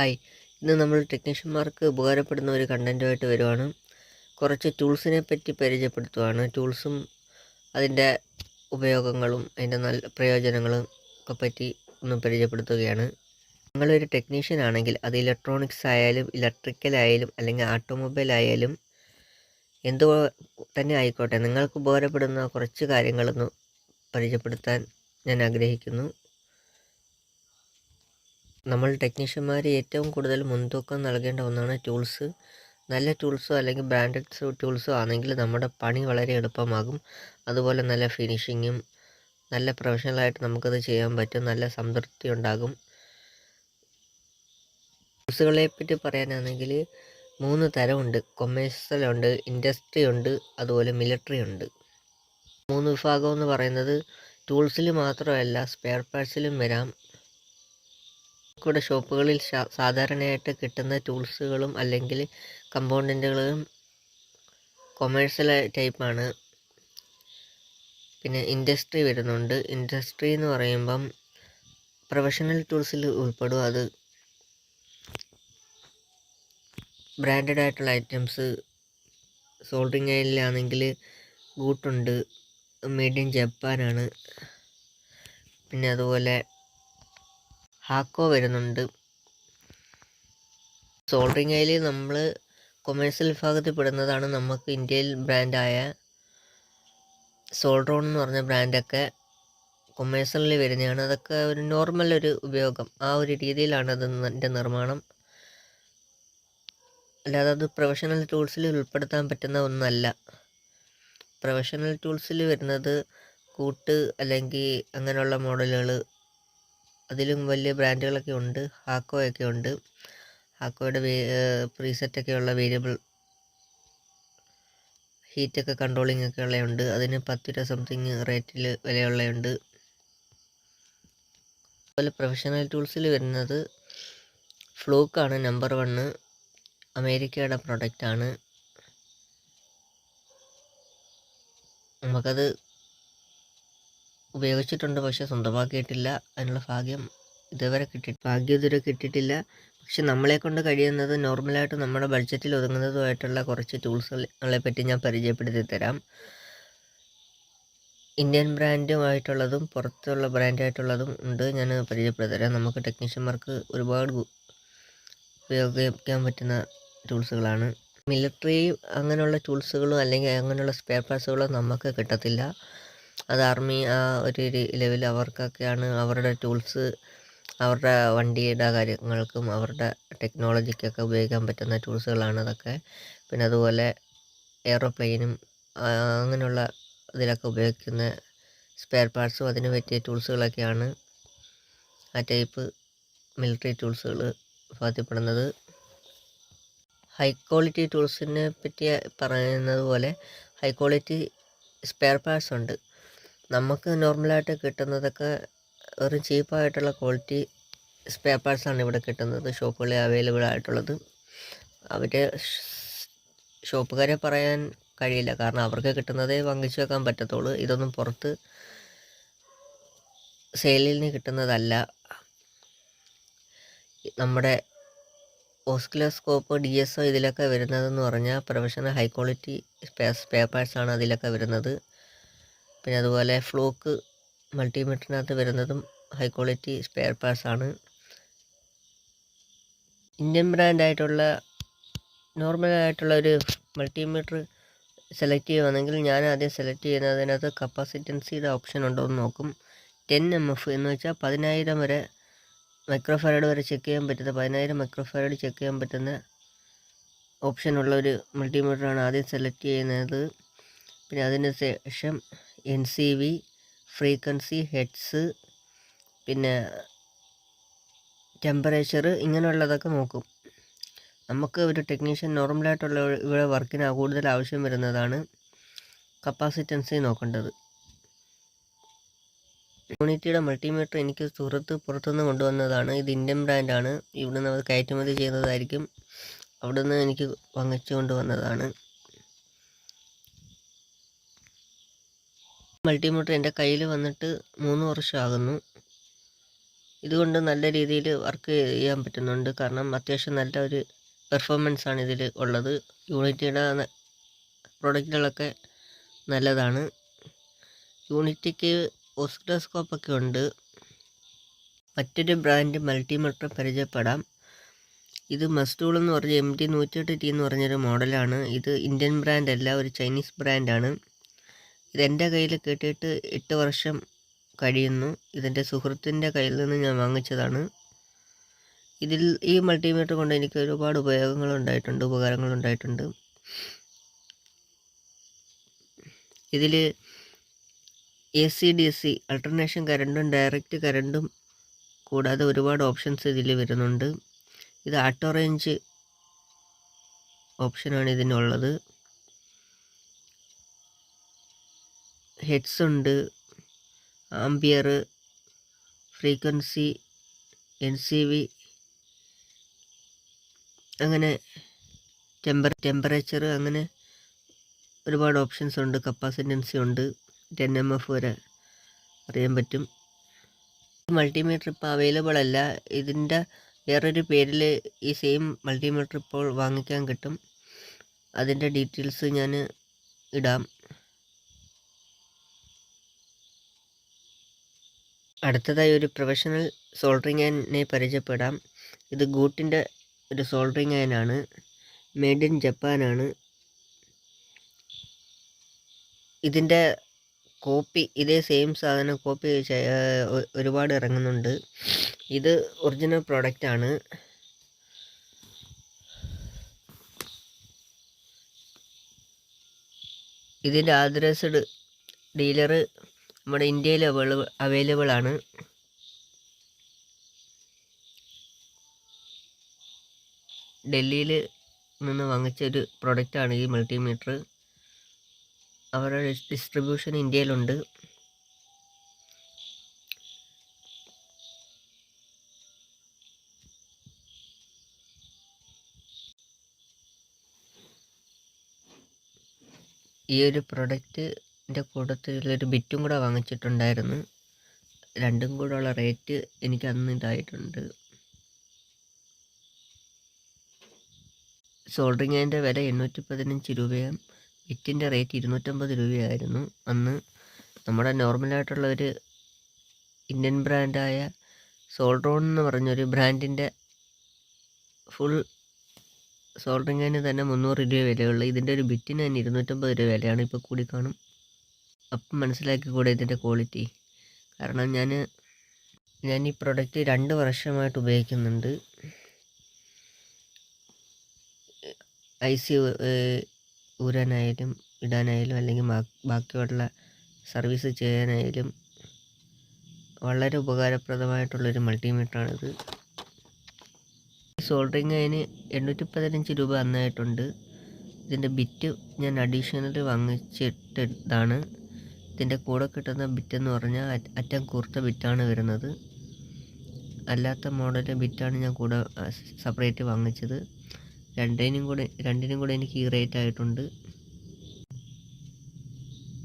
Hi. ഇന്ന് നമ്മൾ ടെക്നീഷ്യന്മാർക്ക് ഉപകാരപ്പെടുന്ന ഒരു കണ്ടന്റുമായിട്ട് വരുവാണ്. കുറച്ച് ടൂൾസിനെ പറ്റി പരിചയപ്പെടുത്തുവാണ്. ടൂൾസും അതിന്റെ ഉപയോഗങ്ങളും അതിന്റെ നല്ല പ്രയോജനങ്ങളും ഒക്കെ പറ്റി ഒന്ന് പരിചയപ്പെടുത്തുകയാണ്. നിങ്ങളൊരു ടെക്നീഷ്യൻ ആണെങ്കിൽ അത് ഇലക്ട്രോണിക്സ് ആയാലും ഇലക്ട്രിക്കൽ ആയാലും അല്ലെങ്കിൽ ഓട്ടോമൊബൈൽ ആയാലും എന്തു തന്നെ ആയിക്കോട്ടെ നിങ്ങൾക്ക് ഉപകാരപ്പെടുന്ന കുറച്ച് കാര്യങ്ങളൊന്ന് പരിചയപ്പെടുത്താൻ ഞാൻ ആഗ്രഹിക്കുന്നു. നമ്മൾ ടെക്നീഷ്യന്മാർ ഏറ്റവും കൂടുതൽ മുൻതൂക്കം നൽകേണ്ട ഒന്നാണ് ടൂൾസ് നല്ല ടൂൾസോ അല്ലെങ്കിൽ ബ്രാൻഡഡ് ടൂൾസോ ആണെങ്കിൽ നമ്മുടെ പണി വളരെ എളുപ്പമാകും. അതുപോലെ നല്ല ഫിനിഷിങ്ങും നല്ല പ്രൊഫഷണലായിട്ട് നമുക്കത് ചെയ്യാൻ പറ്റും. നല്ല സംതൃപ്തി ഉണ്ടാകും. ടൂൾസുകളെ പറ്റി പറയാനാണെങ്കിൽ മൂന്ന് തരമുണ്ട് കൊമേഴ്സ്യൽ ഉണ്ട് ഇൻഡസ്ട്രി ഉണ്ട് അതുപോലെ മിലിറ്ററി ഉണ്ട്. മൂന്ന് വിഭാഗം എന്ന് പറയുന്നത് ടൂൾസിൽ മാത്രമല്ല സ്പെയർ പാർട്സിലും വരാം. കൂടെ ഷോപ്പുകളിൽ സാധാരണയായിട്ട് കിട്ടുന്ന ടൂൾസുകളും അല്ലെങ്കിൽ കമ്പോണന്റുകളും കൊമേഴ്സ്യൽ ടൈപ്പാണ്. പിന്നെ ഇൻഡസ്ട്രി വരുന്നുണ്ട്. ഇൻഡസ്ട്രി എന്ന് പറയുമ്പം പ്രൊഫഷണൽ ടൂൾസിൽ ഉൾപ്പെടും അത്. ബ്രാൻഡഡ് ആയിട്ടുള്ള ഐറ്റംസ് സോൾഡറിങ് ആയിലാണെങ്കിൽ ഗൂട്ടുണ്ട് മെയ്ഡ് ഇൻ ജപ്പാനാണ്. പിന്നെ അതുപോലെ ഹാക്കോ വരുന്നുണ്ട്. സോൾഡറിങ് അയിൽ നമ്മൾ കൊമേഴ്സ്യൽ വിഭാഗത്തിൽ പെടുന്നതാണ് നമുക്ക് ഇന്ത്യയിൽ ബ്രാൻഡായ സോൾഡ്രോൺ എന്ന് പറഞ്ഞ ബ്രാൻഡൊക്കെ കൊമേഴ്സ്യലിൽ വരുന്നതാണ്. അതൊക്കെ ഒരു നോർമൽ ഒരു ഉപയോഗം. ആ ഒരു രീതിയിലാണ് അതിന്റെ നിർമ്മാണം. അല്ലാതെ അത് പ്രൊഫഷണൽ ടൂൾസിൽ ഉൾപ്പെടുത്താൻ പറ്റുന്ന ഒന്നല്ല. പ്രൊഫഷണൽ ടൂൾസിൽ വരുന്നത് കൂട്ട് അല്ലെങ്കിൽ അങ്ങനെയുള്ള മോഡലുകൾ അതിലും വലിയ ബ്രാൻഡുകളൊക്കെ ഉണ്ട്. ഹാക്കോയൊക്കെ ഉണ്ട്. ഹാക്കോയുടെ പ്രീസെറ്റൊക്കെയുള്ള വേരിയബിൾ ഹീറ്റൊക്കെ കൺട്രോളിംഗ് ഒക്കെ ഉള്ളതുണ്ട് അതിന് പത്ത് രൂപ സംതിങ് റേറ്റിൽ വിലയുള്ളതുണ്ട് അതുപോലെ പ്രൊഫഷണൽ ടൂൾസിൽ വരുന്നത് ഫ്ലൂക്കാണ് നമ്പർ വണ്ണ്. അമേരിക്കയുടെ പ്രൊഡക്റ്റാണ്. നമുക്കത് ഉപയോഗിച്ചിട്ടുണ്ട്. പക്ഷെ സ്വന്തമാക്കിയിട്ടില്ല. അതിനുള്ള ഭാഗ്യം ഇതുവരെ കിട്ടി ഭാഗ്യം ഇതുവരെ കിട്ടിയിട്ടില്ല. പക്ഷെ നമ്മളെ കൊണ്ട് കഴിയുന്നത് നോർമലായിട്ട് നമ്മുടെ ബഡ്ജറ്റിൽ ഒതുങ്ങുന്നതുമായിട്ടുള്ള കുറച്ച് ടൂൾസുകളെ പറ്റി ഞാൻ പരിചയപ്പെടുത്തി തരാം. ഇന്ത്യൻ ബ്രാൻഡുമായിട്ടുള്ളതും പുറത്തുള്ള ബ്രാൻഡായിട്ടുള്ളതും ഉണ്ട്. ഞാൻ പരിചയപ്പെടുത്തി തരാം. നമുക്ക് ടെക്നീഷ്യന്മാർക്ക് ഒരുപാട് ഉപയോഗിക്കാൻ പറ്റുന്ന ടൂൾസുകളാണ്. മിലിറ്ററി അങ്ങനെയുള്ള ടൂൾസുകളും അല്ലെങ്കിൽ അങ്ങനെയുള്ള സ്പെയർ പാർട്സുകളും നമുക്ക് കിട്ടത്തില്ല. അത് ആർമി ആ ഒരു ലെവൽ അവർക്കൊക്കെയാണ് അവരുടെ ടൂൾസ് അവരുടെ വണ്ടിയുടെ കാര്യങ്ങൾക്കും അവരുടെ ടെക്നോളജിക്കൊക്കെ ഉപയോഗിക്കാൻ പറ്റുന്ന ടൂൾസുകളാണ് അതൊക്കെ. പിന്നെ അതുപോലെ എയ്റോപ്ലെയിനും അങ്ങനെയുള്ള ഇതിലൊക്കെ ഉപയോഗിക്കുന്ന സ്പെയർ പാർട്സും അതിന് പറ്റിയ ടൂൾസുകളൊക്കെയാണ് ആ ടൈപ്പ് മിലിറ്ററി ടൂൾസുകൾ ബാധ്യപ്പെടുന്നത്. ഹൈ ക്വാളിറ്റി ടൂൾസിനെ പറ്റി പറയുന്നത് പോലെ ഹൈ ക്വാളിറ്റി സ്പെയർ പാർട്സ് ഉണ്ട്. നമുക്ക് നോർമലായിട്ട് കിട്ടുന്നതൊക്കെ ഒരു ചീപ്പായിട്ടുള്ള ക്വാളിറ്റി സ്പെയർ പാർട്സാണ് ഇവിടെ കിട്ടുന്നത്. ഷോപ്പുകളിൽ അവൈലബിൾ ആയിട്ടുള്ളത്. അവർ ഷോപ്പുകാരെ പറയാൻ കഴിയില്ല. കാരണം അവർക്ക് കിട്ടുന്നതേ പങ്കിച്ചു വെക്കാൻ പറ്റത്തുള്ളൂ. ഇതൊന്നും പുറത്ത് സെയിലിൽ നിന്ന് കിട്ടുന്നതല്ല. നമ്മുടെ ഓസ്കിലോസ്കോപ്പ് ഡി എസ് ഒ ഇതിലൊക്കെ വരുന്നതെന്ന് പറഞ്ഞാൽ പ്രൊഫഷണൽ ഹൈ ക്വാളിറ്റി സ്പെയർ പാർട്സാണ് അതിലൊക്കെ വരുന്നത്. പിന്നെ അതുപോലെ ഫ്ലൂക്ക് മൾട്ടിമീറ്ററിനകത്ത് വരുന്നതും ഹൈ ക്വാളിറ്റി സ്പെയർ പാർട്സ് ആണ്. ഇന്ത്യൻ ബ്രാൻഡായിട്ടുള്ള നോർമലായിട്ടുള്ള ഒരു മൾട്ടിമീറ്റർ സെലക്ട് ചെയ്യുകയാണെങ്കിൽ ഞാൻ ആദ്യം സെലക്ട് ചെയ്യുന്നതിനകത്ത് കപ്പാസിറ്റൻസിയുടെ ഓപ്ഷൻ ഉണ്ടോ എന്ന് നോക്കും. ടെൻ എം എഫ് എന്ന് വെച്ചാൽ പതിനായിരം വരെ മൈക്രോഫാരഡ് വരെ ചെക്ക് ചെയ്യാൻ പറ്റുന്ന പതിനായിരം മൈക്രോഫാരഡ് ചെക്ക് ചെയ്യാൻ പറ്റുന്ന ഓപ്ഷനുള്ള ഒരു മൾട്ടിമീറ്ററാണ് ആദ്യം സെലക്ട് ചെയ്യുന്നത്. പിന്നെ അതിന് ശേഷം N C V frequency hertz പിന്നെ ടെമ്പറേച്ചർ ഇങ്ങനെയുള്ളതൊക്കെ നോക്കും. നമുക്ക് ഒരു ടെക്നീഷ്യൻ നോർമലായിട്ടുള്ള ഇവിടെ വർക്കിന് കൂടുതൽ ആവശ്യം വരുന്നതാണ് കപ്പാസിറ്റൻസി നോക്കേണ്ടത്. യൂണിറ്റിയുടെ മൾട്ടിമീറ്റർ എനിക്ക് സുഹൃത്ത് പുറത്തുനിന്ന് കൊണ്ടുവന്നതാണ്. ഇത് ഇന്ത്യൻ ബ്രാൻഡാണ് ഇവിടുന്ന് അത് കയറ്റുമതി ചെയ്യുന്നതായിരിക്കും. അവിടുന്ന് എനിക്ക് വാങ്ങിച്ചു കൊണ്ടുവന്നതാണ്. മൾട്ടിമീറ്റർ എന്റെ കയ്യിൽ വന്നിട്ട് മൂന്ന് വർഷമാകുന്നു. ഇതുകൊണ്ട് നല്ല രീതിയിൽ വർക്ക് ചെയ്യാൻ പറ്റുന്നുണ്ട്. കാരണം അത്യാവശ്യം നല്ല ഒരു പെർഫോമൻസ് ആണ് ഇതിൽ ഉള്ളത്. യൂണിറ്റിയുടെ പ്രൊഡക്റ്റുകളൊക്കെ നല്ലതാണ്. യൂണിറ്റിക്ക് ഓസ്കിലോസ്കോപ്പൊക്കെ ഉണ്ട്. മറ്റൊരു ബ്രാൻഡ് മൾട്ടിമീറ്റർ പരിചയപ്പെടാം. ഇത് മസ്റ്റൂൾ എന്ന് പറഞ്ഞ എം ടി നൂറ്റെട്ട് ടി എന്ന് പറഞ്ഞൊരു മോഡലാണ്. ഇത് ഇന്ത്യൻ ബ്രാൻഡ് അല്ല ഒരു ചൈനീസ് ബ്രാൻഡാണ്. ഇത് എന്റെ കയ്യിൽ കിട്ടിയിട്ട് എട്ട് വർഷം കഴിയുന്നു. ഇതെന്റെ സുഹൃത്തിന്റെ കയ്യിൽ നിന്ന് ഞാൻ വാങ്ങിച്ചതാണ്. ഇതിൽ ഈ മൾട്ടിമീറ്റർ കൊണ്ട് എനിക്ക് ഒരുപാട് ഉപയോഗങ്ങൾ ഉണ്ടായിട്ടുണ്ട് ഉപകാരങ്ങൾ ഉണ്ടായിട്ടുണ്ട്. ഇതിൽ A C D C alternation കരണ്ടും direct കരണ്ടും കൂടാതെ ഒരുപാട് ഓപ്ഷൻസ് ഇതിൽ വരുന്നുണ്ട്. ഇത് ആട്ടോ റേഞ്ച് ഓപ്ഷനാണ് ഇതിനുള്ളത്. ഹെഡ്സ് ഉണ്ട് ampere frequency N C V അങ്ങനെ ടെമ്പർ ടെമ്പറേച്ചർ അങ്ങനെ ഒരുപാട് ഓപ്ഷൻസ് ഉണ്ട് കപ്പാസിറ്റൻസി ഉണ്ട് ടെൻ എം എഫ് വരെ അറിയാൻ പറ്റും. മൾട്ടിമീറ്റർ ഇപ്പോൾ അവൈലബിൾ അല്ല ഇതിന്റെ വേറൊരു പേരിൽ ഈ സെയിം മൾട്ടിമീറ്റർ ഇപ്പോൾ വാങ്ങിക്കാൻ കിട്ടും. അതിന്റെ ഡീറ്റെയിൽസ് ഞാൻ ഇടാം. അടുത്തതായി ഒരു പ്രൊഫഷണൽ സോൾഡറിങ് അയനെ പരിചയപ്പെടാം. ഇത് ഗൂട്ടിന്റെ ഒരു സോൾഡറിങ് അയനാണ് മെയ്ഡ് ഇൻ ജപ്പാനാണ് ഇതിന്റെ കോപ്പി ഇതേ സെയിം സാധനം കോപ്പി ഒരുപാട് ഇറങ്ങുന്നുണ്ട്. ഇത് ഒറിജിനൽ പ്രോഡക്റ്റ് ആണ്. ഇതിന്റെ ആദരസ്ഡ് ഡീലർ നമ്മുടെ ഇന്ത്യയിൽ അവൈലബിൾ ആണ്. ഡൽഹിയിൽ നിന്ന് വാങ്ങിച്ച ഒരു പ്രൊഡക്റ്റാണ് ഈ മൾട്ടിമീറ്റർ അവരുടെ ഡിസ്ട്രിബ്യൂഷൻ ഇന്ത്യയിലുണ്ട്. ഈ ഒരു പ്രൊഡക്റ്റിന്റെ കൂട്ടത്തിലൊരു ബിറ്റും കൂടെ വാങ്ങിച്ചിട്ടുണ്ടായിരുന്നു. രണ്ടും കൂടെ ഉള്ള റേറ്റ് എനിക്ക് അന്ന് ഇതായിട്ടുണ്ട്. സോൾഡറിങ് അതിന്റെ വില എണ്ണൂറ്റി പതിനഞ്ച് രൂപയും ബിറ്റിന്റെ റേറ്റ് ഇരുന്നൂറ്റമ്പത് രൂപയായിരുന്നു. അന്ന് നമ്മുടെ നോർമലായിട്ടുള്ള ഒരു ഇന്ത്യൻ ബ്രാൻഡായ സോൾഡ്രോൺ എന്ന് പറഞ്ഞൊരു ബ്രാൻഡിന്റെ ഫുൾ സോൾഡറിങ്ങിന് തന്നെ മുന്നൂറ് രൂപ വിലയുള്ളൂ. ഇതിന്റെ ഒരു ബിറ്റിന് തന്നെ ഇരുന്നൂറ്റമ്പത് രൂപ വിലയാണ് ഇപ്പോൾ കൂടി കാണും അപ്പം മനസ്സിലാക്കിക്കൂടെ ഇതിന്റെ ക്വാളിറ്റി കാരണം ഞാൻ ഞാൻ ഈ പ്രൊഡക്റ്റ് രണ്ട് വർഷമായിട്ട് ഉപയോഗിക്കുന്നുണ്ട്. ഐ സി ഊരാനായാലും ഇടാനായാലും അല്ലെങ്കിൽ ബാക്കിയുള്ള സർവീസ് ചെയ്യാനായാലും വളരെ ഉപകാരപ്രദമായിട്ടുള്ളൊരു മൾട്ടിമീറ്ററാണിത് സോൾഡറിങ് അതിന് എണ്ണൂറ്റി പതിനഞ്ച് രൂപ അന്നായിട്ടുണ്ട്. ഇതിന്റെ ബിറ്റ് ഞാൻ അഡീഷണൽ വാങ്ങിച്ചിട്ടതാണ്. ഇതിന്റെ കൂടെ കിട്ടുന്ന ബിറ്റ് എന്ന് പറഞ്ഞാൽ അറ്റം കുർത്ത ബിറ്റാണ് വരുന്നത്. അല്ലാത്ത മോഡലിന്റെ ബിറ്റാണ് ഞാൻ കൂടെ സെപ്പറേറ്റ് വാങ്ങിച്ചത്. രണ്ടിനും കൂടെ രണ്ടിനും കൂടെ എനിക്ക് ഈ റേറ്റ് ആയിട്ടുണ്ട്.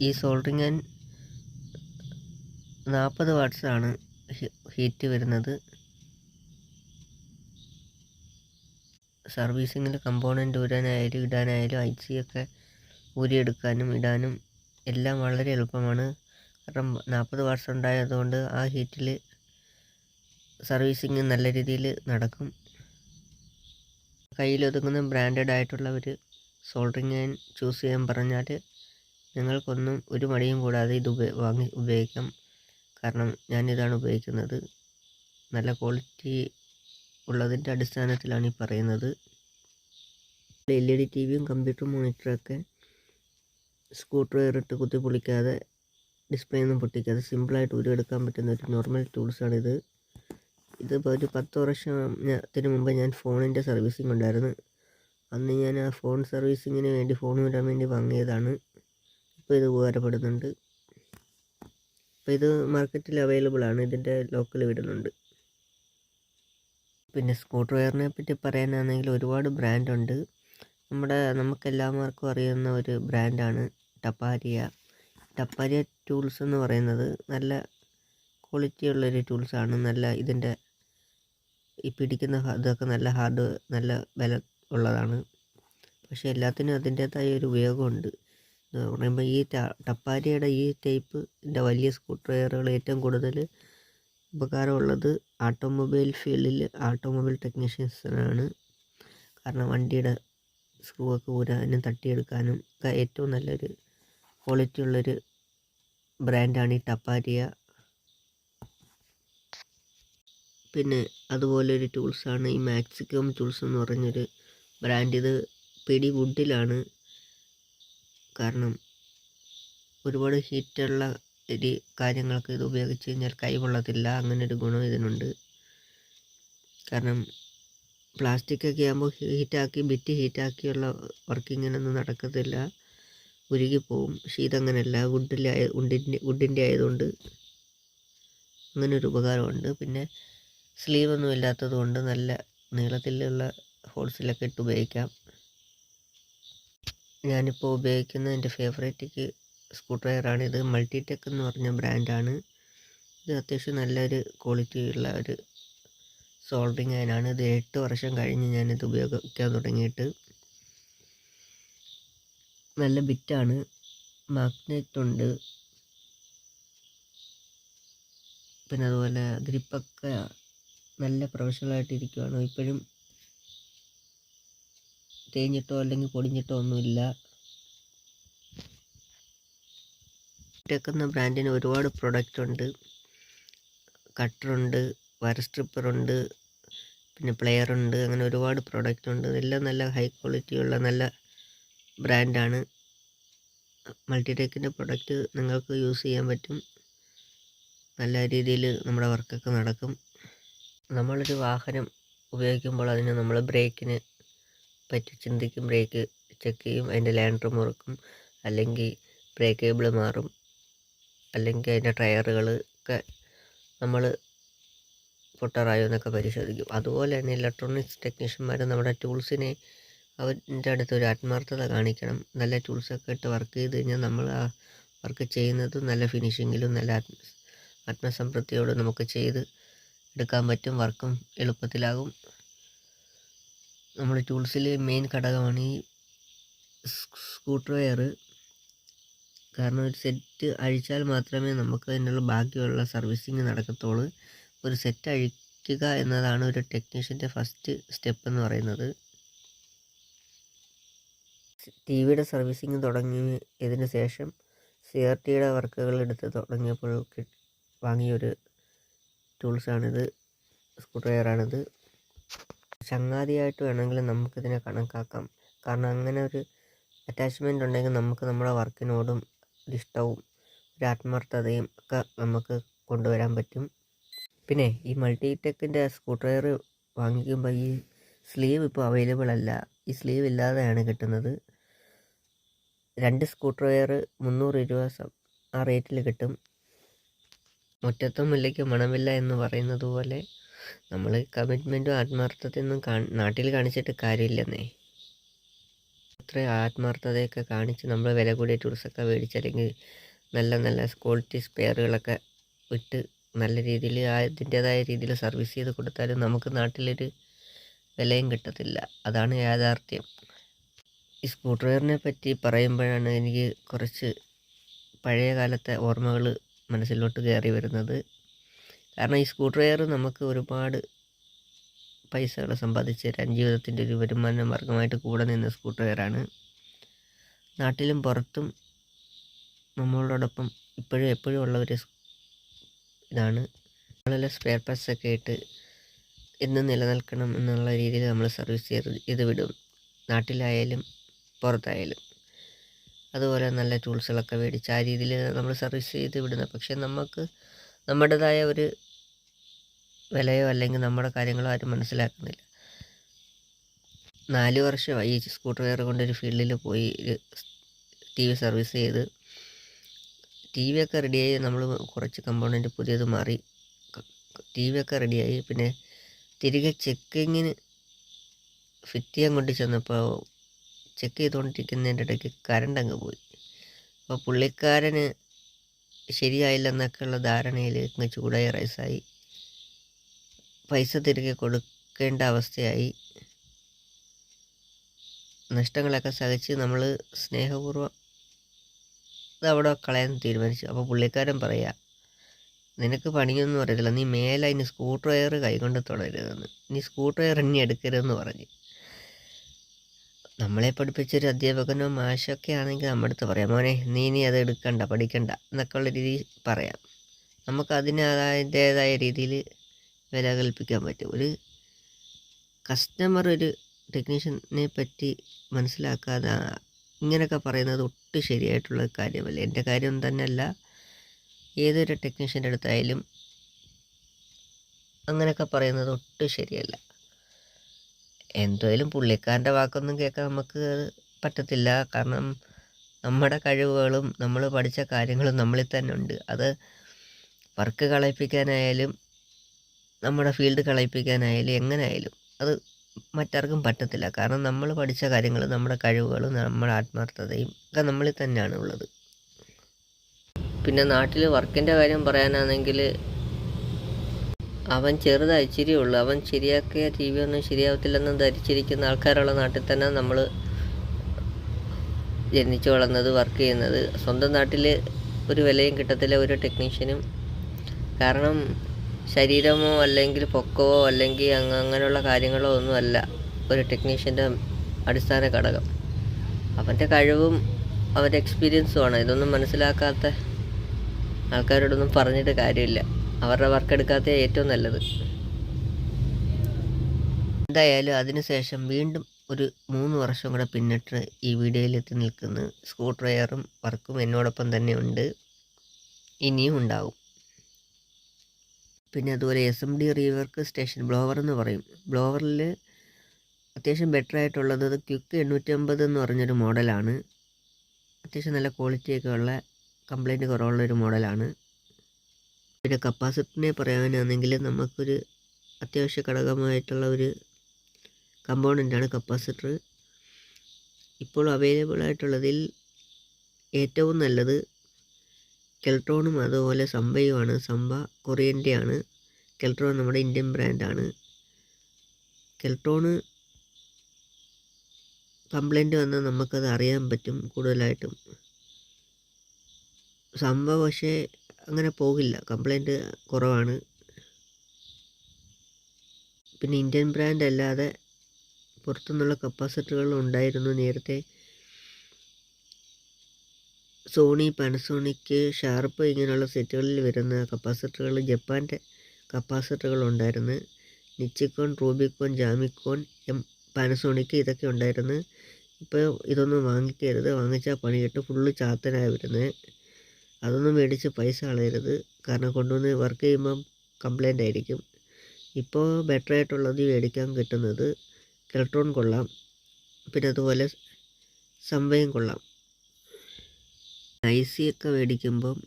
ഈ സോൾഡറിങ് ഞാൻ നാൽപ്പത് വാട്ട്സാണ് ഹീറ്റ് വരുന്നത്. സർവീസിങ്ങിൽ കമ്പോണന്റ് ഊരാനായാലും ഇടാനായാലും ഐ സി ഒക്കെ ഊരിയെടുക്കാനും ഇടാനും എല്ലാം വളരെ എളുപ്പമാണ്. കാരണം നാൽപ്പത് വാട്ട്സ് ഉണ്ടായതുകൊണ്ട് ആ ഹീറ്റിൽ സർവീസിങ് നല്ല രീതിയിൽ നടക്കും. കയ്യിലൊതുങ്ങുന്ന ബ്രാൻഡഡ് ആയിട്ടുള്ള ഒരു സോൾഡറിങ് ഞാൻ ചൂസ് ചെയ്യാൻ പറഞ്ഞാൽ നിങ്ങൾക്കൊന്നും ഒരു മടിയും കൂടാതെ ഇത് വാങ്ങി ഉപയോഗിക്കാം. കാരണം ഞാനിതാണ് ഉപയോഗിക്കുന്നത്. നല്ല ക്വാളിറ്റി ഉള്ളതിന്റെ അടിസ്ഥാനത്തിലാണ് ഈ പറയുന്നത്. എൽ ഇ ഡി ടി വിയും കമ്പ്യൂട്ടർ മോണിറ്ററൊക്കെ സ്ക്രൂ ഇട്ട് കുത്തി പൊളിക്കാതെ ഡിസ്പ്ലേ ഒന്നും പൊട്ടിക്കാതെ സിമ്പിളായിട്ട് ഉരുവെടുക്കാൻ പറ്റുന്ന ഒരു നോർമൽ ടൂൾസാണിത്. ഇതിപ്പോൾ ഒരു പത്ത് വർഷത്തിന് മുമ്പ് ഞാൻ ഫോണിന്റെ സർവീസിംഗ് ഉണ്ടായിരുന്നു. അന്ന് ഞാൻ ആ ഫോൺ സർവീസിങ്ങിന് വേണ്ടി ഫോൺ വരാൻ വേണ്ടി വാങ്ങിയതാണ്. ഇപ്പോൾ ഇത് ഉപകാരപ്പെടുന്നുണ്ട്. അപ്പോൾ ഇത് മാർക്കറ്റിൽ അവൈലബിൾ ആണ് ഇതിന്റെ ലോക്കൽ വിടുന്നുണ്ട്. പിന്നെ സ്കൂട്ടർ വയറിനെ പറ്റി പറയാനാണെങ്കിൽ ഒരുപാട് ബ്രാൻഡുണ്ട്. നമ്മുടെ നമുക്കെല്ലാവർക്കും അറിയുന്ന ഒരു ബ്രാൻഡാണ് ടപ്പാരിയ. ടപ്പാരിയ ടൂൾസ് എന്ന് പറയുന്നത് നല്ല ക്വാളിറ്റി ഉള്ളൊരു ടൂൾസാണ്. നല്ല ഇതിന്റെ ഈ പിടിക്കുന്ന ഇതൊക്കെ നല്ല ഹാർഡ് നല്ല വില ഉള്ളതാണ്. പക്ഷേ എല്ലാത്തിനും അതിന്റേതായ ഒരു ഉപയോഗമുണ്ട്. എന്ന് പറയുമ്പോൾ ഈ ടപ്പാരിയുടെ ഈ ടൈപ്പിന്റെ വലിയ സ്ക്രൂ ഡ്രൈവറുകൾ ഏറ്റവും കൂടുതൽ ഉപകാരമുള്ളത് ഓട്ടോമൊബൈൽ ഫീൽഡിൽ ഓട്ടോമൊബൈൽ ടെക്നീഷ്യൻസിനാണ്. കാരണം വണ്ടിയുടെ സ്ക്രൂ ഒക്കെ ഊരാനും തട്ടിയെടുക്കാനും ഒക്കെ ഏറ്റവും നല്ലൊരു ക്വാളിറ്റി ഉള്ളൊരു ബ്രാൻഡാണ് ഈ ടപ്പാരിയ പിന്നെ അതുപോലെ ഒരു ടൂൾസാണ് ഈ മാക്സിക്കം ടൂൾസ് എന്ന് പറഞ്ഞൊരു ബ്രാൻഡ് ഇത് പിടി വുഡിലാണ് കാരണം ഒരുപാട് ഹീറ്റുള്ള ഒരു കാര്യങ്ങൾക്ക് ഇത് ഉപയോഗിച്ച് കഴിഞ്ഞാൽ കൈ പൊള്ളത്തില്ല അങ്ങനെ ഒരു ഗുണം ഇതിനുണ്ട്. കാരണം പ്ലാസ്റ്റിക്കൊക്കെ ആകുമ്പോൾ ഹീറ്റാക്കി ബിറ്റ് ഹീറ്റാക്കിയുള്ള വർക്കിങ്ങിനൊന്നും നടക്കത്തില്ല. ഉരുകി പോവും പക്ഷേ ഇതങ്ങനെയല്ല വുഡിലെ വുഡിന്റെ വുഡിന്റെ ആയതുകൊണ്ട് അങ്ങനെ ഒരു ഉപകാരമുണ്ട്. പിന്നെ സ്ലീവൊന്നും ഇല്ലാത്തത് കൊണ്ട് നല്ല നീളത്തിലുള്ള ഹോൾസിലൊക്കെ ഇട്ട് ഉപയോഗിക്കാം. ഞാനിപ്പോൾ ഉപയോഗിക്കുന്ന എന്റെ ഫേവറേറ്റ് സ്ക്രൂ ഡ്രൈവറാണ് ഇത് മൾട്ടിടെക് എന്ന് പറഞ്ഞ ബ്രാൻഡാണ്. ഇത് അത്യാവശ്യം നല്ലൊരു ക്വാളിറ്റി ഉള്ള ഒരു സോൾഡറിങ് അയനാണ്. ഇത് എട്ട് വർഷം കഴിഞ്ഞ് ഞാനിത് ഉപയോഗിക്കാൻ തുടങ്ങിയിട്ട്. നല്ല ബിറ്റാണ്. മാഗ്നറ്റ് ഉണ്ട് പിന്നെ അതുപോലെ ഗ്രിപ്പൊക്കെ നല്ല പ്രൊഫഷണലായിട്ട് ഇരിക്കുവാണ് ഇപ്പോഴും തേഞ്ഞിട്ടോ അല്ലെങ്കിൽ പൊടിഞ്ഞിട്ടോ ഒന്നുമില്ല. ടെക് എന്ന ബ്രാൻഡിന് ഒരുപാട് പ്രൊഡക്റ്റ് ഉണ്ട് കട്ടറുണ്ട് വയർ സ്ട്രിപ്പറുണ്ട് പിന്നെ പ്ലെയർ ഉണ്ട് അങ്ങനെ ഒരുപാട് പ്രൊഡക്റ്റ് ഉണ്ട് ഇതെല്ലാം നല്ല ഹൈ ക്വാളിറ്റി ഉള്ള നല്ല ബ്രാൻഡാണ്. മൾട്ടിടെക്കിന്റെ പ്രൊഡക്റ്റ് നിങ്ങൾക്ക് യൂസ് ചെയ്യാൻ പറ്റും. നല്ല രീതിയിൽ നമ്മുടെ വർക്കൊക്കെ നടക്കും. നമ്മളൊരു വാഹനം ഉപയോഗിക്കുമ്പോൾ അതിന് നമ്മൾ ബ്രേക്കിന് പറ്റി ചിന്തിക്കും. ബ്രേക്ക് ചെക്ക് ചെയ്യും. അതിന്റെ ലാൻഡർ മുറുക്കും. അല്ലെങ്കിൽ ബ്രേക്ക് കേബിൾ മാറും. അല്ലെങ്കിൽ അതിന്റെ ടയറുകൾ ഒക്കെ നമ്മൾ പൊട്ടറായോ എന്നൊക്കെ പരിശോധിക്കും. അതുപോലെ തന്നെ ഇലക്ട്രോണിക്സ് ടെക്നീഷ്യന്മാർ നമ്മുടെ ടൂൾസിനെ അവന്റെ അടുത്ത് ഒരു ആത്മാർത്ഥത കാണിക്കണം. നല്ല ടൂൾസൊക്കെ ഇട്ട് വർക്ക് ചെയ്ത് കഴിഞ്ഞാൽ നമ്മൾ ആ വർക്ക് ചെയ്യുന്നത് നല്ല ഫിനിഷിങ്ങിലും നല്ല ആത്മ ആത്മസംതൃപ്തിയോട് നമുക്ക് ചെയ്ത് എടുക്കാൻ പറ്റും. വർക്കും എളുപ്പത്തിലാകും. നമ്മൾ ടൂൾസിൽ മെയിൻ ഘടകമാണ് ഈ സ്ക്രൂ ഡ്രൈവർ കാരണം ഒരു സെറ്റ് അഴിച്ചാൽ മാത്രമേ നമുക്ക് അതിനുള്ള ബാക്കിയുള്ള സർവീസിങ് നടക്കത്തുള്ളൂ. ഒരു സെറ്റ് അഴിക്കുക എന്നതാണ് ഒരു ടെക്നീഷ്യന്റെ ഫസ്റ്റ് സ്റ്റെപ്പ് എന്ന് പറയുന്നത്. ടി വിയുടെ സർവീസിങ് തുടങ്ങിയതിന് ശേഷം സി ആർ ടിയുടെ വർക്കുകൾ എടുത്ത് തുടങ്ങിയപ്പോൾ വാങ്ങിയൊരു ടൂൾസാണിത് സ്ക്രൂ ഡ്രൈവറാണിത് ചങ്ങാതിയായിട്ട് വേണമെങ്കിൽ നമുക്കിതിനെ കണക്കാക്കാം. കാരണം അങ്ങനെ ഒരു അറ്റാച്ച്മെന്റ് ഉണ്ടെങ്കിൽ നമുക്ക് നമ്മുടെ വർക്കിനോടും ഇഷ്ടവും ഒരു ആത്മാർത്ഥതയും ഒക്കെ നമുക്ക് കൊണ്ടുവരാൻ പറ്റും. പിന്നെ ഈ മൾട്ടിടെക്കിന്റെ സ്ക്രൂ ഡ്രൈവർ വാങ്ങിക്കുമ്പോൾ ഈ സ്ലീവ് ഇപ്പോൾ അവൈലബിൾ അല്ല. ഈ സ്ലീവ് ഇല്ലാതെയാണ് കിട്ടുന്നത്. രണ്ട് സ്കൂട്ടർ ഡ്രൈവർ മുന്നൂറ് രൂപ ആ റേറ്റിൽ കിട്ടും. മുറ്റത്തും മുല്ലയ്ക്ക് മണമില്ല എന്ന് പറയുന്നത് പോലെ നമ്മൾ കമ്മിറ്റ്മെന്റും ആത്മാർത്ഥതയൊന്നും കാ നാട്ടിൽ കാണിച്ചിട്ട് കാര്യമില്ലെന്നേ. അത്ര ആത്മാർത്ഥതയൊക്കെ കാണിച്ച് നമ്മൾ വില കൂടിയ ടൂൾസൊക്കെ മേടിച്ച് അല്ലെങ്കിൽ നല്ല നല്ല ക്വാളിറ്റി സ്പെയറുകളൊക്കെ വിട്ട് നല്ല രീതിയിൽ അതിന്റേതായ രീതിയിൽ സർവീസ് ചെയ്ത് കൊടുത്താലും നമുക്ക് നാട്ടിലൊരു വിലയും കിട്ടത്തില്ല. അതാണ് യാഥാർത്ഥ്യം. ഈ സ്ക്രൂ ഡ്രൈവറിനെ പറ്റി പറയുമ്പോഴാണ് എനിക്ക് കുറച്ച് പഴയ കാലത്തെ ഓർമ്മകൾ മനസ്സിലോട്ട് കയറി വരുന്നത്. കാരണം ഈ സ്ക്രൂ ഡ്രൈവർ നമുക്ക് ഒരുപാട് പൈസകൾ സമ്പാദിച്ച് തരാൻ ജീവിതത്തിന്റെ ഒരു വരുമാന മാർഗമായിട്ട് കൂടെ നിന്ന സ്ക്രൂ ഡ്രൈവറാണ് നാട്ടിലും പുറത്തും നമ്മളോടൊപ്പം ഇപ്പോഴും എപ്പോഴും ഉള്ള ഒരു ഇതാണ്. നമ്മളെല്ലാം സ്പെയർ പാർട്സ് ഒക്കെ ഇട്ട് എന്ന് നിലനിൽക്കണം എന്നുള്ള രീതിയിൽ നമ്മൾ സർവീസ് ചെയ്ത് ഇത് വിടും. നാട്ടിലായാലും പുറത്തായാലും. അതുപോലെ നല്ല ടൂൾസുകളൊക്കെ മേടിച്ച് ആ രീതിയിൽ നമ്മൾ സർവീസ് ചെയ്ത് വിടുന്നത് പക്ഷേ നമുക്ക് നമ്മുടേതായ ഒരു വിലയോ അല്ലെങ്കിൽ നമ്മുടെ കാര്യങ്ങളോ ആരും മനസ്സിലാക്കുന്നില്ല. നാല് വർഷമായി ഈ സ്കൂട്ടർ ഡ്രൈവർ കൊണ്ടൊരു ഫീൽഡിൽ പോയി ടി വി സർവീസ് ചെയ്ത് ടി വി ഒക്കെ റെഡിയായി നമ്മൾ കുറച്ച് കമ്പോണന്റ് പുതിയത് മാറി. ടി വി ഒക്കെ റെഡിയായി പിന്നെ തിരികെ ചെക്കിങ്ങിന് ഫിറ്റ് ചെയ്യാൻ കൊണ്ട് ചെന്നപ്പോൾ ചെക്ക് ചെയ്തുകൊണ്ടിരിക്കുന്നതിന്റെ ഇടയ്ക്ക് കരണ്ട് അങ്ങ് പോയി. അപ്പോൾ പുള്ളിക്കാരന് ശരിയായില്ലെന്നൊക്കെയുള്ള ധാരണയിൽ ഇങ്ങ് ചൂടായി റൈസായി പൈസ തിരികെ കൊടുക്കേണ്ട അവസ്ഥയായി. നഷ്ടങ്ങളൊക്കെ സഹിച്ച് നമ്മൾ സ്നേഹപൂർവം അവിടെ കളയാൻ തീരുമാനിച്ചു. അപ്പോൾ പുള്ളിക്കാരൻ പറയാ നിനക്ക് പണിയൊന്നും അറിയത്തില്ല. നീ മേലെ ഇനി സ്ക്രൂ ഡ്രൈവർ കൈകൊണ്ട് തുടരുതെന്ന് നീ സ്ക്രൂ ഡ്രൈവർ ഇനി എടുക്കരുതെന്ന് പറഞ്ഞ്. നമ്മളെ പഠിപ്പിച്ചൊരു അധ്യാപകനോ മാഷൊക്കെ ആണെങ്കിൽ നമ്മുടെ അടുത്ത് പറയാം മോനെ നീ ഇനി അത് എടുക്കണ്ട പഠിക്കണ്ട എന്നൊക്കെ ഉള്ള രീതിയിൽ പറയാം. നമുക്ക് അതിനതിന്റേതായ രീതിയിൽ വില കൽപ്പിക്കാൻ പറ്റും. ഒരു കസ്റ്റമർ ഒരു ടെക്നീഷ്യനെ പറ്റി മനസ്സിലാക്കാതെ ഇങ്ങനെയൊക്കെ പറയുന്നത് ഒട്ടും ശരിയായിട്ടുള്ള കാര്യമല്ല. എന്റെ കാര്യം തന്നെയല്ല ഏതൊരു ടെക്നീഷ്യന്റെ അടുത്തായാലും അങ്ങനെയൊക്കെ പറയുന്നത് ഒട്ടും ശരിയല്ല. എന്തായാലും പുള്ളിക്കാരന്റെ വാക്കൊന്നും കേൾക്കാൻ നമുക്ക് പറ്റത്തില്ല. കാരണം നമ്മുടെ കഴിവുകളും നമ്മൾ പഠിച്ച കാര്യങ്ങളും നമ്മളിൽ തന്നെ ഉണ്ട്. അത് വർക്ക് കളയിപ്പിക്കാനായാലും നമ്മുടെ ഫീൽഡ് കളയിപ്പിക്കാനായാലും എങ്ങനെയായാലും അത് മറ്റാർക്കും പറ്റത്തില്ല. കാരണം നമ്മൾ പഠിച്ച കാര്യങ്ങൾ നമ്മുടെ കഴിവുകളും നമ്മുടെ ആത്മാർത്ഥതയും ഒക്കെ നമ്മളിൽ തന്നെയാണ് ഉള്ളത്. പിന്നെ നാട്ടിൽ വർക്കിന്റെ കാര്യം പറയാനാണെങ്കിൽ അവൻ ചെറുതായി ഇച്ചിരി ഉള്ളു. അവൻ ശരിയാക്കിയ ടി വി ഒന്നും ശരിയാവത്തില്ലെന്ന് ധരിച്ചിരിക്കുന്ന ആൾക്കാരുള്ള നാട്ടിൽ തന്നെ നമ്മൾ ജനിച്ചു വളർന്നത് വർക്ക് ചെയ്യുന്നത്. സ്വന്തം നാട്ടിൽ ഒരു വിലയും കിട്ടത്തില്ല ഒരു ടെക്നീഷ്യനും കാരണം ശരീരമോ അല്ലെങ്കിൽ പൊക്കവോ അല്ലെങ്കിൽ അങ്ങ അങ്ങനെയുള്ള കാര്യങ്ങളോ ഒന്നുമല്ല ഒരു ടെക്നീഷ്യന്റെ അടിസ്ഥാന ഘടകം. അവന്റെ കഴിവും അവന്റെ എക്സ്പീരിയൻസുമാണ് ഇതൊന്നും മനസ്സിലാക്കാത്ത ആൾക്കാരോടൊന്നും പറഞ്ഞിട്ട് കാര്യമില്ല. അവരുടെ വർക്ക് എടുക്കാത്ത ഏറ്റവും നല്ലത്. എന്തായാലും അതിനുശേഷം വീണ്ടും ഒരു മൂന്ന് വർഷം കൂടെ പിന്നിട്ട് ഈ വീഡിയോയിലെത്തി നിൽക്കുന്ന സ്ക്രൂ ഡ്രൈവറും വർക്കും എന്നോടൊപ്പം തന്നെ ഉണ്ട്. ഇനിയും ഉണ്ടാവും. പിന്നെ അതുപോലെ S M D rework station blower എന്ന് പറയും. ബ്ലോവറിൽ അത്യാവശ്യം ബെറ്റർ ആയിട്ടുള്ളത് ക്യുക്ക് എണ്ണൂറ്റമ്പത് എന്ന് പറഞ്ഞൊരു മോഡലാണ് അത്യാവശ്യം നല്ല ക്വാളിറ്റിയൊക്കെ ഉള്ള കംപ്ലൈന്റ് കുറവുള്ളൊരു മോഡലാണ് പിന്നെ കപ്പാസിറ്ററിനെ പറയാനാണെങ്കിൽ നമുക്കൊരു അത്യാവശ്യ ഘടകമായിട്ടുള്ള ഒരു കമ്പോണന്റാണ് കപ്പാസിറ്റർ ഇപ്പോൾ അവൈലബിൾ ആയിട്ടുള്ളതിൽ ഏറ്റവും നല്ലത് കെൽട്രോണും അതുപോലെ സംബയുമാണ് സംബ കൊറിയന്റെ ആണ് കെൽട്രോൺ നമ്മുടെ ഇന്ത്യൻ ബ്രാൻഡാണ്. കെൽട്രോണ് കംപ്ലൈന്റ് വന്നാൽ നമുക്കത് അറിയാൻ പറ്റും കൂടുതലായിട്ടും. സംഭവ പക്ഷേ അങ്ങനെ പോകില്ല. കംപ്ലൈന്റ് കുറവാണ്. പിന്നെ ഇന്ത്യൻ ബ്രാൻഡ് അല്ലാതെ പുറത്തുനിന്നുള്ള കപ്പാസിറ്ററുകൾ ഉണ്ടായിരുന്നു നേരത്തെ. സോണി പാനസോണിക് ഷാർപ്പ് ഇങ്ങനെയുള്ള സെറ്റുകളിൽ വരുന്ന കപ്പാസിറ്ററുകൾ ജപ്പാന്റെ കപ്പാസിറ്ററുകൾ ഉണ്ടായിരുന്നു. Nichicon Rubycon Jamicon M Panasonic ഇതൊക്കെ ഉണ്ടായിരുന്നു. ഇപ്പോൾ ഇതൊന്നും വാങ്ങിക്കരുത്. വാങ്ങിച്ചാൽ പണി കിട്ടും ഫുള്ള് ചാത്തനായി വരുന്നത് അതൊന്നും മേടിച്ച് പൈസ കളയരുത്. കാരണം കൊണ്ടുവന്ന് വർക്ക് ചെയ്യുമ്പം കംപ്ലൈന്റ് ആയിരിക്കും. ഇപ്പോൾ ബെറ്റർ ആയിട്ടുള്ളത് മേടിക്കാൻ കിട്ടുന്നത് കെൽട്രോൺ കൊള്ളാം. പിന്നെ അതുപോലെ സംവയം കൊള്ളാം. ഒക്കെ മേടിക്കുമ്പം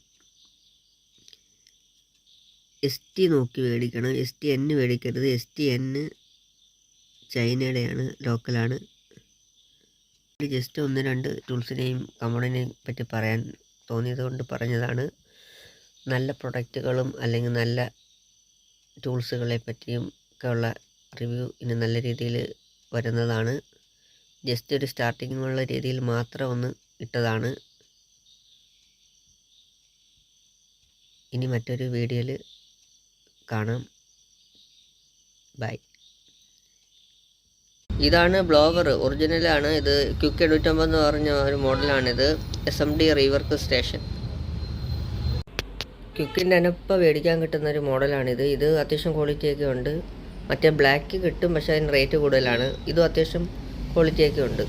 എസ് ടി നോക്കി മേടിക്കണം. എസ് ടി എൻ മേടിക്കരുത്. എസ് ടി എൻ ചൈനയുടെയാണ് ലോക്കലാണ് ജസ്റ്റ് ഒന്ന് രണ്ട് ടൂൾസിനെയും കമ്പണിനെയും പറ്റി പറയാൻ തോന്നിയത് കൊണ്ട് പറഞ്ഞതാണ്. നല്ല പ്രൊഡക്റ്റുകളും അല്ലെങ്കിൽ നല്ല ടൂൾസുകളെ പറ്റിയും ഒക്കെ ഉള്ള റിവ്യൂ ഇനി നല്ല രീതിയിൽ വരുന്നതാണ്. ജസ്റ്റ് ഒരു സ്റ്റാർട്ടിങ്ങുള്ള രീതിയിൽ മാത്രം ഒന്ന് ഇട്ടതാണ്. ഇനി മറ്റൊരു വീഡിയോയിൽ കാണാം. ബൈ ഇതാണ് ബ്ലോവർ. ഒറിജിനലാണ് ഇത്. ക്യുക്ക് എണ്ണൂറ്റമ്പത് എന്ന് പറഞ്ഞ ഒരു മോഡലാണിത്. S M D rework station ക്യുക്കിന്റെ അനപ്പ മേടിക്കാൻ കിട്ടുന്ന ഒരു മോഡലാണിത്. ഇത് അത്യാവശ്യം ക്വാളിറ്റിയൊക്കെ ഉണ്ട്. മറ്റേ ബ്ലാക്ക് കിട്ടും പക്ഷേ അതിന് റേറ്റ് കൂടുതലാണ്. ഇതും അത്യാവശ്യം ക്വാളിറ്റിയൊക്കെ ഉണ്ട്.